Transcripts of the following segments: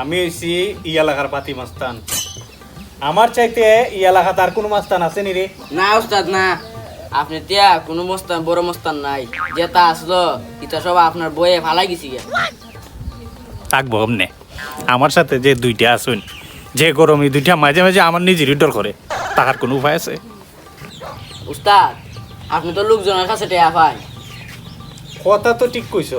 আমি হইছি ই এলাকার পাতি মাস্তান। আমার চাইতে ই এলাকাত আর কোনো মাস্তান আছে নি রে? না উস্তাদ না। আপনি তিয়া কোনো মস্তান বড় মস্তান নাই। যেটা আসলো এটা সব আপনার বইয়ে ফালাই গেছি গে থাকব অমনে আমার সাথে যে দুইটা আসুন যে গরম এই দুইটা মাঝে মাঝে আমার নিজেরই ডর করে তাহার কোনো উপায় আছে? উস্তাদ আপনি তো লোকজনের কাছে টেয়া পাই কথা তো ঠিক কইছ।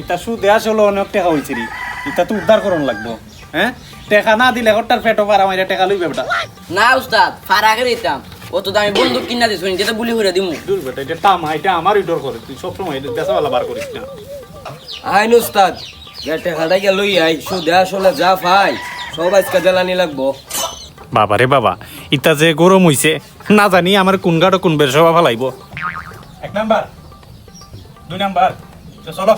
ইটা সুদে আসলে অনেক টাকা হয়েছে রে। ইটা তো উদ্ধার করন লাগবো। হ্যাঁ টাকা না দিলে হঠাৎ পেটো পারা মাইরা টাকা লইবে বেটা না উস্তাদ ফারাকে দিতাম। অত দামি বন্দুক কিনা দিস যেটা বুলি করে দিমু। দূর বেটা এটা টামা এটা আমারই ডর করে তুই সবসময় এটা দেশাওয়ালা বার করিস না। আইন উস্তাদ গেটে খাটাইয়া লই আই সুদে আসলে যা পাই সব আজকে জ্বালানি লাগবো। বাবা রে বাবা ইতা যে গরম হইছে না জানি আমার কোন গাড়ো কোন বের সবা ফেলাইব এক নাম্বার দুই নাম্বার তো চলো।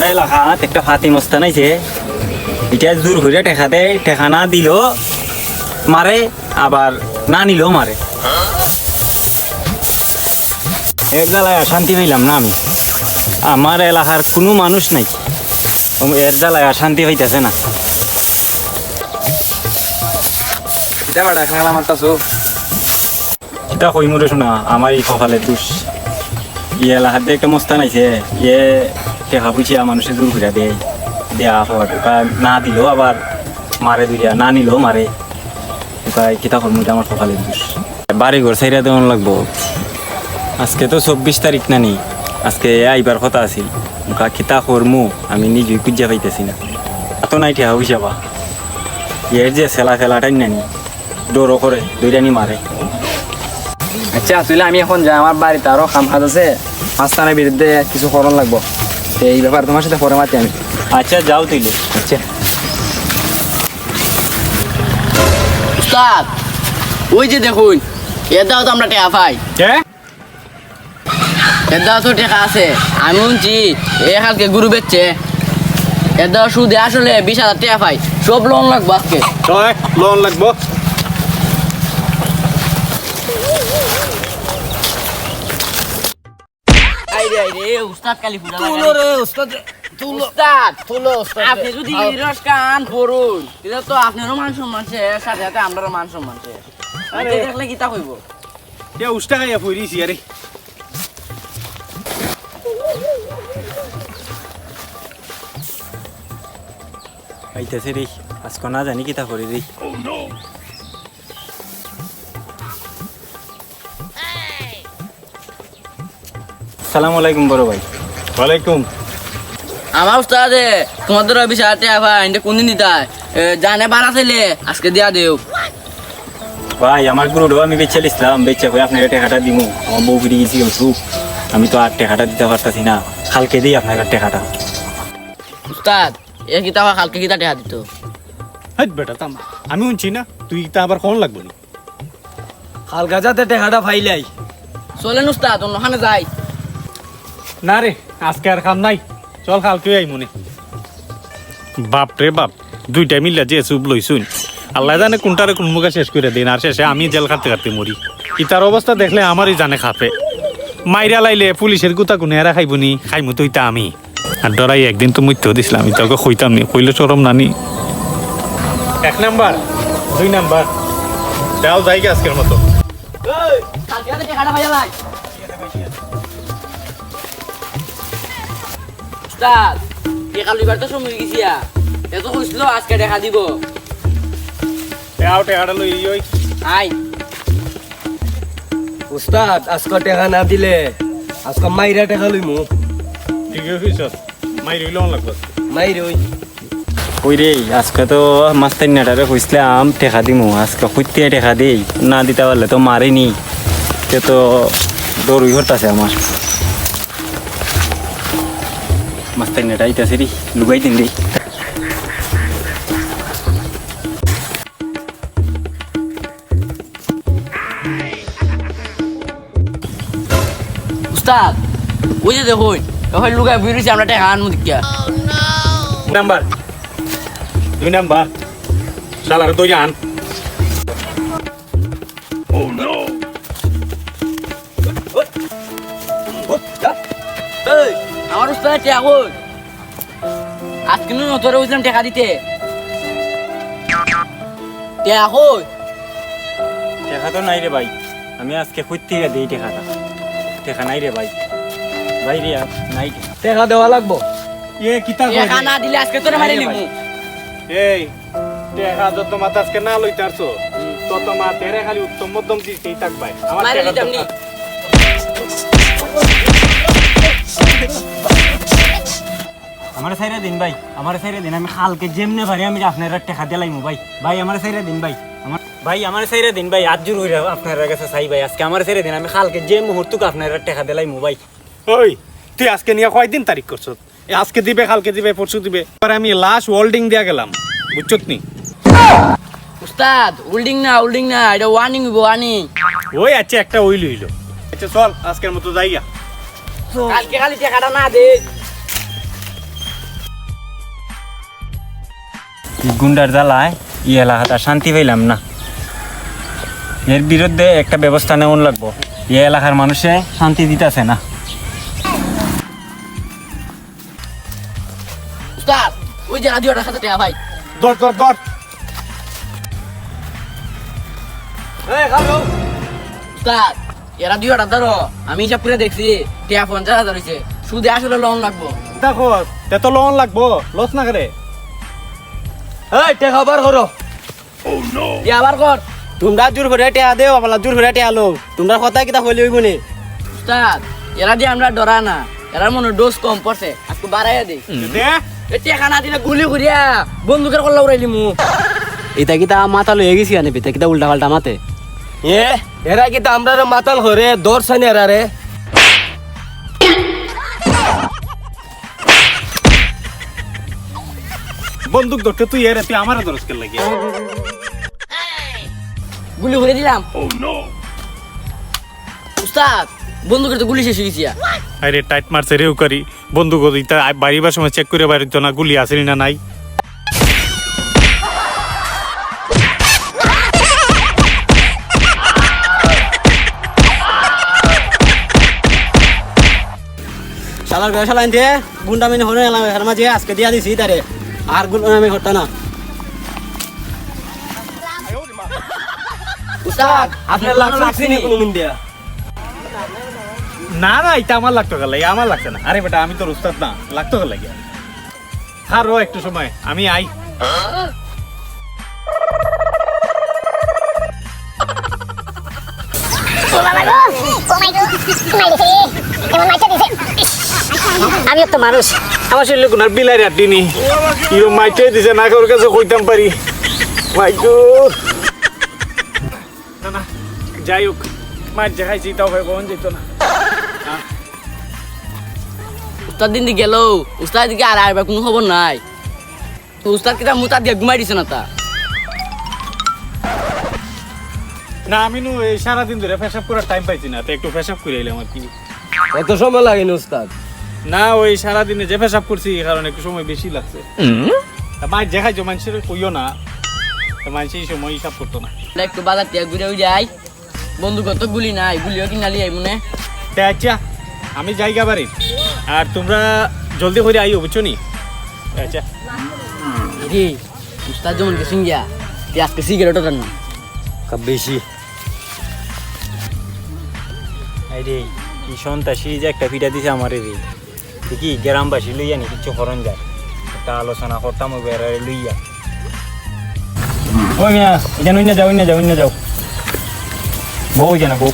আমরা এলাকাত একটা ফাতি মস্তান আছে এটা দূর হইলে টেকা দেয় টেকা না দিল মারে আবার না নিলেও মারে এর জ্বালায় শান্তি পাইলাম না আমি। আমার এলাকার কোনো মানুষ নাই। এর জ্বালায় শান্তি পাইতেছে না। এটা বাড়া খেলা মারতাছো এটা কই মরে শোনা আমার এই কপালে দুষ। ইয়ে এলাকার একটা মস্তান আছে ইয়ে টেকা পুছিয়া মানুষের দূর করে দেয় দেয়া হওয়ার। না দিলেও আবার মারে দুইয়া না নিলেও মারে। কিতা এটা আমার কপালে দুষ বাড়ি ঘর সাইরা দেওয়ান লাগবো। আজকে তো চব্বিশ তারিখ নানি। আজকে আইবার কথা আছিল। ওটা কিতা করমু আমি নিজেই খুঁজা পাইতেছি না। এত নাই ঠেহা ঠেয়া বুঝাবা এর যে সেলা ফেলাটাই নানি ডরও করে দুইটানি মারে। আচ্ছা তুইলে আমি এখন যাই আমার বাড়িতে আরও কাম কাজ আছে। মাস্তানের বিরুদ্ধে কিছু করণ লাগবো। এই ব্যাপার তোমার সাথে পরে মাতি আমি। আচ্ছা যাও তুইলে। আচ্ছা। উস্তাদ ওই যে দেখুন এটাও তো আমরা টেয়া পাই। হ্যাঁ এটাও তো টেকা আছে। আমি শুনছি এ কালকে গুরু বেচছে। এটাও সুদে আসলে বিশ হাজার টেয়া পাই। সব লোন লাগবো আজকে। লোন লাগবো। উস্তাদ কালি ফুটা তুলো রে উস্তাদ উস্তাদ তুলো আপনি যদি কান করুন। এটা তো আপনারও মান সম্মান শেষ সাথে সাথে আমরারও মান সম্মান শেষ। আরে দেখলে কি তা কইব এ উষ্টা খাইয়া ফুরিছি আরে। আইতেছে রে আজকে না জানি কিতা করে রে। সালাম আলাইকুম বড় ভাই। ওয়ালাইকুম। আমার উস্তাদ তোমাদের হাজার টেয়া পাই এটা কোনদিন দিতা জানে বাড়া ছেলে আজকে দিয়া দেও। ভাই আমার গুরুডো আমি বেচে ইসলাম বেচে কই আপনার টেকাটা দিমু। আমার বউ ফিরে গেছি অসুখ আমি তো আর টেকাটা দিতে পারতাছি না। কালকে দিই আপনার টেকাটা। উস্তাদ এ কিতা কালকে কিতা টেয়া দিত? হাই বেটা তাম আমি শুনছি না তুই তা আবার কোন লাগবে নি? হালকা যাতে টেকাটা ফাইলাই। চলেন উস্তাদ অন্যখানে যাই। না রে আজকে আর কাম নাই। চল কালকে আই মনে বাপ রে বাপ দুইটা মিল্লা যে চুপ লইছুন। আল্লাহ জানে কোনটারে কোন মুখে শেষ করে দিন আর শেষে আমি জেল খাটতে খাটতে মরি। ইতার অবস্থা দেখলে আমারই জানে খাপে। মাইরা লাইলে পুলিশের গুতা কোনে এরা খাইবনি খাইমু তো ইতা আমি। আর ডরাই একদিন তো মৃত্যু দিছিলাম ইতাকে কইতাম নি কইলে চরম নানি। এক নাম্বার দুই নাম্বার। দাও যাই আজকের মতো। উস্তাদ টেকা লইবার তো সময় গেছিয়া এত কইছিল আজকে দেখা দিব। দেও টেকাটা লই ওই আই। উস্তাদ আজকে টেকা না দিলে আজকে মাইরা টেকা লইমু ঠিক আছে মাই রইল লাগবে মাইরে ওই কই রে আজকে তো মাস্টার নেটারে কইছিলাম টেকা দিমু আজকে কইতে টেকা দেই। না দিতে পারলে তো মারিনি তে তো দৌড়ই হতাছে আমার মাস্টার নেটা আইতাছে রে লুগাই দিন রে উস্তাদ ওই যে দেখুন ওই লুকায় বেরিয়েছি আমরা টেকা আনমু দিকা নাম্বার দুই নাম্বার শালার তো জান টেকা কই আজকে নো তোরে বুঝলাম টেকা দিতে। টেকা কই? টেকা তো নাই রে ভাই। আমি আজকে খুঁজ থেকে দিই টেকাটা। টেকা নাই রে ভাই। ভাই রে নাই টেকা। দেওয়া লাগবো? এ কিতা টেকা না দিলে আজকে তোরে মারি লিমু এই টেকা যত মাত আজকে না লইতারছো তত মা তেরে খালি উত্তম মধ্যম দিতেই থাকবাই। আমার টেকা। আমার সাইরা দিন ভাই আমার সাইরা দিন। আমি খালকে যেমনে পারি আমি আপনার টেকা দিলাইমু ভাই। ভাই আমার সাইরা দিন ভাই। আমার ভাই আমার সাইরা দিন ভাই আজ জোর হইরা আপনার কাছে চাই ভাই। আজকে আমার সাইরা দিন আমি খালকে যে মুহূর্তক আপনার টেকা দিলাইমু ভাই। ওই তুই আজকে নিয়ে কয়দিন তারিখ করছ? আজকে দিবে কালকে দিবে পরশু দিবে। পরে আমি লাস্ট ওয়ার্ল্ডিং দিয়া গেলাম বুঝছত নি? উস্তাদ উল্ডিং না উল্ডিং না এটা ওয়ার্নিং হইব ওয়ার্নিং ওই আচ্ছা একটা ওইল হইল। আচ্ছা চল আজকের মতো যাইয়া। কালকে খালি টেকাটা না দে। গুন্ডার জ্বালায় এই এলাকাটা শান্তি পাইলাম না। এর বিরুদ্ধে একটা ব্যবস্থা নেওয়ান লাগবো। এই এলাকার মানুষে শান্তি দিতেছে না। ওই যে রাজিওটার সাথে ভাই। দর দর দর উস্তাদ এরা দুই হাজার ধরো আমি হিসাব করে দেখছি টেকা পঞ্চাশ হাজার হয়েছে সুদে আসলে লোন লাগবো। দেখো তে তো লোন লাগবো লস না করে। এই টাকা বার করো। টেকা আবার কর। তোমরা জোর করে দেও আবার জোর করে টাকা লো তোমরা কথা কিতা হইলে হইব নি। উস্তাদ এরা দিয়ে আমরা ডরা না। এরা মনে ডোজ কম পড়ছে। আজকে বাড়াইয়া দে। এ টেকা না দিলে গুলি করিয়া বন্দুকের কল্লা উড়াইলি মু। এটা কিতা মাথা লয়ে গেছি আনে পিতা কিতা উল্টা পাল্টা মাতে। এ এরা কিতা আমরা মাতাল হরে দর সানি এরা রে বন্দুক ধরতে তুই এরে তুই আমার দরজ কে লাগে? গুলি করে দিলাম। উস্তাদ বন্দুকের তো গুলি শেষ হয়ে গেছি আরে টাইট মারছে রেউ করি। বন্দুক দিতে বাড়িবার সময় চেক করে বাড়িত না গুলি আসেনি না নাই? শালার গায়ে শালা আনতে গুন্ডা মিনে হনে এলাম এর মাঝে আজকে দিয়া দিছি তারে আর গুন্ডা আমি হতা না আপনার লাগছে কোনো মিন দিয়া না না এটা আমার লাগতো গেল আমার লাগছে না আরে বেটা আমি তোর উস্তাদ না লাগতো গেল লাগে আর রো একটু সময় আমি আই আমিও তো মানুষ। আমার শরীরে গুনার বিলাই রাতিনি ইও মাইকে দিছে না ওর কাছে কইতাম পারি। মাইকো না না যাই হোক মাছ দেখাইছি তাও ভাই কখন যেত না। উস্তাদ দিন দি গেল। উস্তাদ দিকে আর আইবার কোনো খবর নাই। তো উস্তাদ কিটা মুতা দিয়ে ঘুমাই দিছে না তা? না আমি নু এই সারাদিন ধরে করার টাইম পাইছি না তো একটু পেশাব করে এলাম আর কি। এত সময় লাগে না উস্তাদ। না ওই সারাদিনে যে পেশাব করছি এই কারণে একটু সময় বেশি লাগছে। তা মাছ দেখাইছো মানুষের কইও না। তা মানুষ এই সময় হিসাব করতো না। আমরা একটু বাজার থেকে ঘুরে উড়ে আই বন্ধু কত গুলি নাই গুলিও কিনালি আই মনে। আচ্ছা আমি জায়গা বাড়ি। আর তোমরা জলদি করে আইও বুঝছ নি? আচ্ছা। রে উস্তাদ যেমন কে সিঙ্গিয়া তুই আজকে সিগারেটও টান বেশি। এই রে কি সন্ত্রাসী যে একটা পিঠা দিছে আমার রে। দেখি গ্রামবাসী লইয়া নি কিছু হরণ যায় একটা আলোচনা করতাম ওই বেড়া লইয়া ওই মিয়া এটা নইনা যাও না যাও না যাও বউ জানা বউ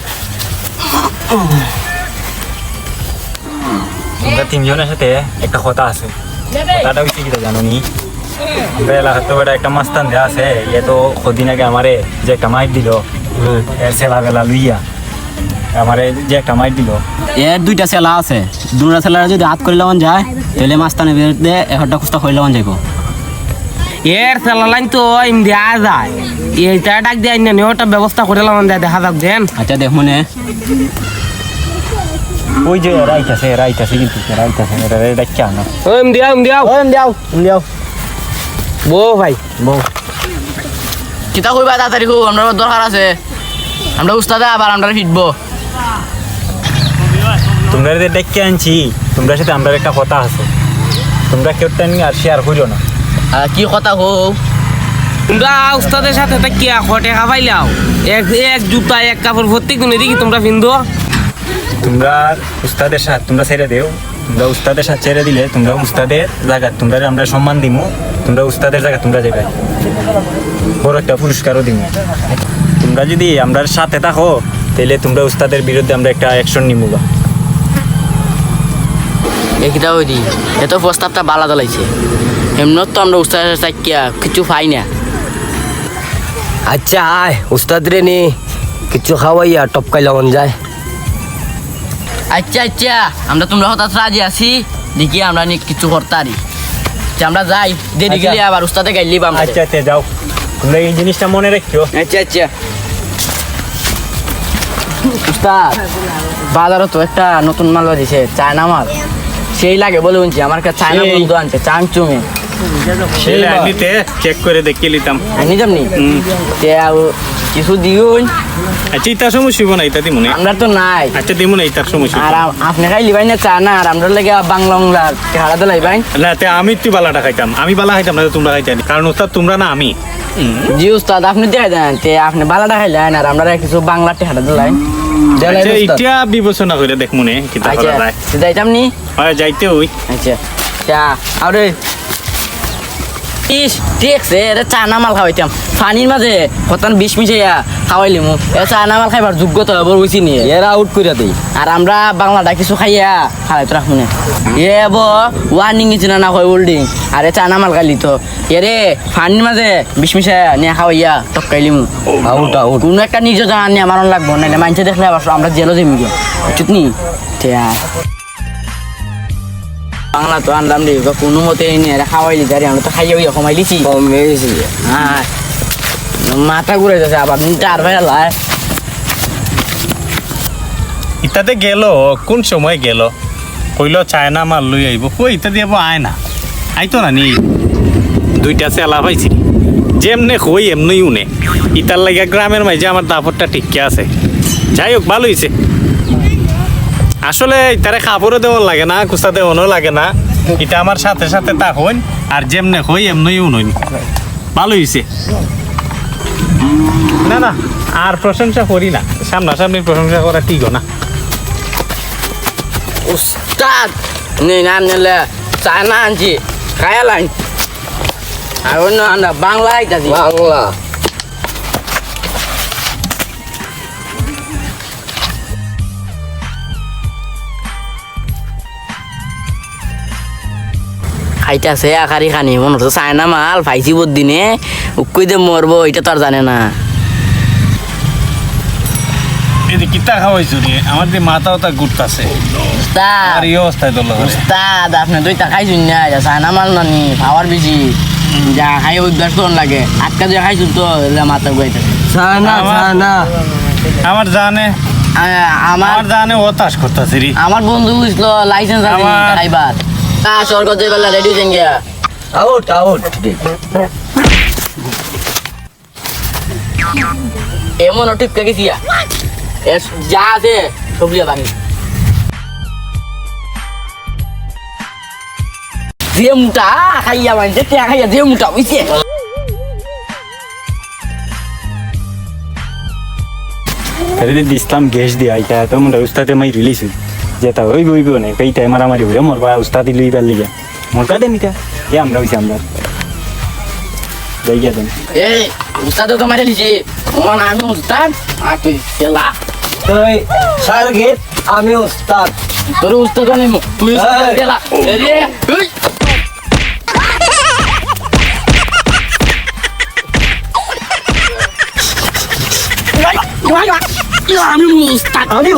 আমরা তিনজনের সাথে একটা কথা আছে কথাটা হচ্ছে কি জানো নি আমরা এলাকার তো একটা মাস্তান দেয়া আছে ইয়ে তো কদিন আগে আমারে যে একটা মাইট দিল এর সেলা বেলা লইয়া আমারে যে একটা মাইট দিল। এর দুইটা সেলা আছে। দুটা সেলার যদি হাত করে লওয়ান যায় তাহলে মাস্তানের বিরুদ্ধে একটা কুস্তা করে লওয়ান যাইব। এর চালালাইন তো এম দেয়া যায়। এইটা ডাক দিয়ে আইনা ওটা ব্যবস্থা করে লাগান যায় দেখা যাক দেন। আচ্ছা দেখ মনে। ওই যে রাইতাছে রাইতাছে কিন্তু রাইতাছে এটা ডাক্কা না ও এম দিয়াও এম দিয়াও। ওম দিয়াও দিয়াও। বউ ভাই। বউ। কিতা কইবা তাড়াতাড়ি খুব আমরা দরকার আছে। আমরা উস্তাদে আবার আমরা ফিটবো। তোমরা যে ডেকে আনছি তোমরা সাথে আমরা একটা কথা আছে। তোমরা কেউ টাইম আর শেয়ার করিও না। কি কথা হো তোমরা উস্তাদের সাথে তা কি খটে খাবাইলাও? এক এক জুতা এক কাপড় প্রত্যেক দিন দেখি তোমরা পিন্ধো। তোমরা উস্তাদের সাথে তোমরা ছেড়ে দেও। তোমরা উস্তাদের সাথে ছেড়ে দিলে তোমরা উস্তাদের জায়গা তোমরা আমরা সম্মান দিমু। তোমরা উস্তাদের জায়গা তোমরা যাবে বড় একটা পুরস্কারও দিমু। তোমরা যদি আমরা সাথে থাকো তাহলে তোমরা উস্তাদের বিরুদ্ধে আমরা একটা অ্যাকশন নিমু বা এইটা ওই এত প্রস্তাবটা বালা দলাইছে এমন তো আমরা উস্তাদের চাকিয়া কিছু পাই না। আচ্ছা আয় উস্তাদ রে নি কিছু খাওয়াইয়া টপকাই যায়। আচ্ছা আচ্ছা আমরা তোমরা হঠাৎ রাজি আছি দেখি আমরা নি কিছু করতারি। আচ্ছা, আমরা যাই দেরি আচ্ছা। গেলে আবার উস্তাদে গাইলি আচ্ছা আচ্ছা যাও। তোমরা এই জিনিসটা মনে রাখিও। আচ্ছা আচ্ছা। উস্তাদ বাজারও তো একটা নতুন মাল দিছে চায়না মাল। সেই লাগে বলে বলছি আমার কাছে চায়না। বন্ধু আনছে চাংচুমে। সেই লাগে চেক করে দেখে নিতাম। নিতাম হুম। তে আর কিছু দিউন। আচ্ছা ইতার সমস্যা হইব না ইতা দিমুনে আমরা তো নাই। আচ্ছা দিমুনে ইতার সমস্যা আর আপনি খাই লিবাই না চা না আর আমরা লাগে বাংলা বাংলার হারা দিলাই ভাই। না তে আমি তুই বালাটা খাইতাম। আমি বালা খাইতাম না তোমরা খাইতাম কারণ ওস্তাদ তোমরা না আমি। জি উস্তাদ আপনি দেখাই দেন তে আপনি বালাটা খাইলেন আর আমরা কিছু বাংলা টেহারা দিলাই। আচ্ছা ইটা বিবেচনা করে দেখ মনে কিতা আচ্ছা করা যায়। যাইতাম নি? হয় যাইতে ওই আচ্ছা চা আরে ইস ঠিক এটা চানা মাল খাওয়াইতাম। পানির মাঝে কতন বিষ মিশাইয়া খাওয়াইলি মু এ চানা মাল খাইবার যোগ্যতা নিয়ে এরা আউট দেই আর আমরা বাংলাটা কিছু খাইয়া এ বো ওয়ার্নিং না হয় ওল্ডিং আরে চানা মাল খাইলি তো। এরে পানির মাঝে বিষ মিশাইয়া নিয়ে খাওয়াইয়া টপকাইলি মু আউট আউট কোনো একটা নিজ জানা নিয়ে আমার লাগবো না মানুষে দেখলে আবার আমরা জেলও জমি চুতনি বাংলা তো আনলাম রে কোনো মতে এরা খাওয়াইলি দাঁড়ি আমরা তো খাইয়া হইয়া কমাই লিছি কমে গেছে হ্যাঁ মাথা ঘুরে যাচ্ছে আবার নিতে আর ভাই লাই। ইতাতে গেল কোন সময় গেল? কইল চায়না মাল লই আইব। কই ইতা দিয়ে আয় না। আইতো না নি। দুইটা চেলা পাইছি। যেমনে কই এমনি উনে। ইতার লাগে গ্রামের মাঝে আমার দাপটটা ঠিককে আছে। যাই হোক ভালো হয়েছে আসলে তারে কাপড়ও দেওয়ার লাগে না কুস্তা দেওয়ানো লাগে না। এটা আমার সাথে সাথে তা হইন আর যেমনে হই এমনি উনইন। ভালো হয়েছে না না আর প্রশংসা করি না। সামনাসামনি প্রশংসা করা ঠিক না। উস্তাদ নে নাম নিলে চায়না আনছি খায়া লাইন। আর অন্য বাংলা আইতাছি। বাংলা। খাইতাছে আখারি খানি। মনে হচ্ছে চায়না মাল বোর দিনে উকুই দে মরবো এটা তো আর জানে না। এদি কিতা খাওয়াইছো রে আমার যে মাথা ওটা ঘুরতাছে। উস্তাদ আর এই অবস্থায় তোর উস্তাদ আপনি দুইটা খাইছুন না যা চায়না মাল নানি পাওয়ার যা খাই করুন লাগে। আটকা যে খাইছুন তো মাথা আমার- আমার জানে। আমার আমার জানে হতাশ করতেছে রে। আমার বন্ধু বুঝলো লাইসেন্স আছে আমার- ড্রাইভার হ্যাঁ স্বর্গ যে বেলা রেডি হয়েছেন গিয়া আউট আউট এমন টিপকে গেছি যা আছে সবজি বাকি যে মুটা খাইয়া মানছে তে খাইয়া যে মুটা বুঝছে? দিস্তাম গ্যাস দিয়া এটা তো মনে উস্তাদে মাই রিলিজ যেটা ওই বইব না এইটাই মারামারি হইলে মোর বা উস্তাদি লইবার লিগে। মোর কাদে নিতা এ আমরা হইছি আমরা। যাই গিয়া দেন। এ উস্তাদ তো মারে লিছি তোমার নাম উস্তাদ আর তুই খেলা তুই সার্গিত আমি উস্তাদ। তোর উস্তাদ আমি তুই। খেলা আমি আমি